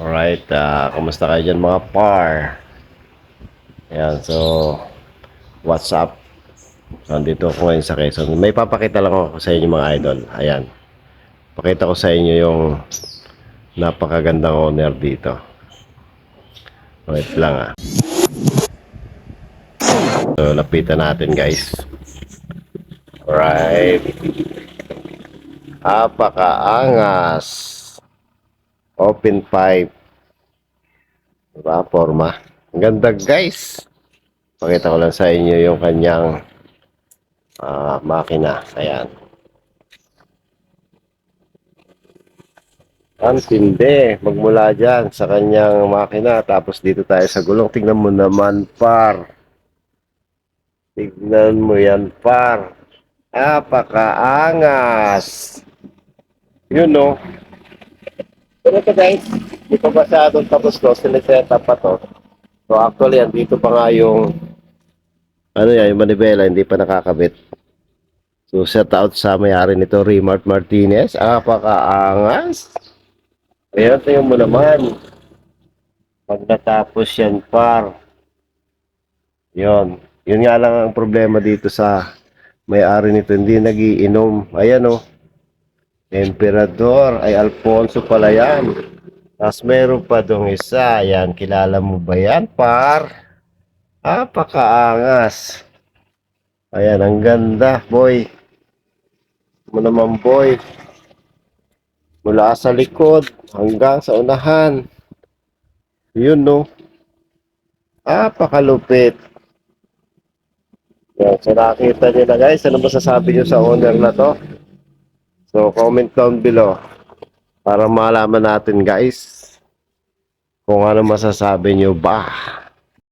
Alright, ah, kumusta kayo dyan mga par? Ayan, so, what's up? So, nandito ako ngayon sa Quezon. May papakita lang ako sa inyo mga idol. Ayan. Pakita ko sa inyo yung napakagandang owner dito. Wait lang ah. So, lapitan natin guys. Alright. Apakaangas. Open pipe. Diba? Forma. Ang ganda guys. Pakita ko lang sa inyo yung kanyang ah, makina. Ayan. Ang tindi. Magmula dyan sa kanyang makina. Tapos dito tayo sa gulong. Tingnan mo naman par. Tignan mo yan par. Apakaangas. Yun no. Pero ito guys, hindi pa masyadong tapos to. Sineset up pa to. So actually, andito pa nga yung ano yan, yung manibela, hindi pa nakakabit. So set out sa may-ari nito, Remart Martinez. Apakaangas. Ayan, tingnan mo naman. Pag natapos yan, par. Yun. Yun nga lang ang problema dito sa may-ari nito. Hindi nagiinom. Ayan o. Emperador. Ay, Alfonso pala yan. Tapos meron pa dong isa. Ayan, kilala mo ba yan, par? Apakaangas. Ayan, ang ganda, boy. Mo naman, boy. Mula sa likod hanggang sa unahan. Yun, no? Apakalupit. Yan, so nakita nyo na guys, ano masasabi nyo sa owner na to? So comment down below para malaman natin guys kung ano masasabi nyo ba.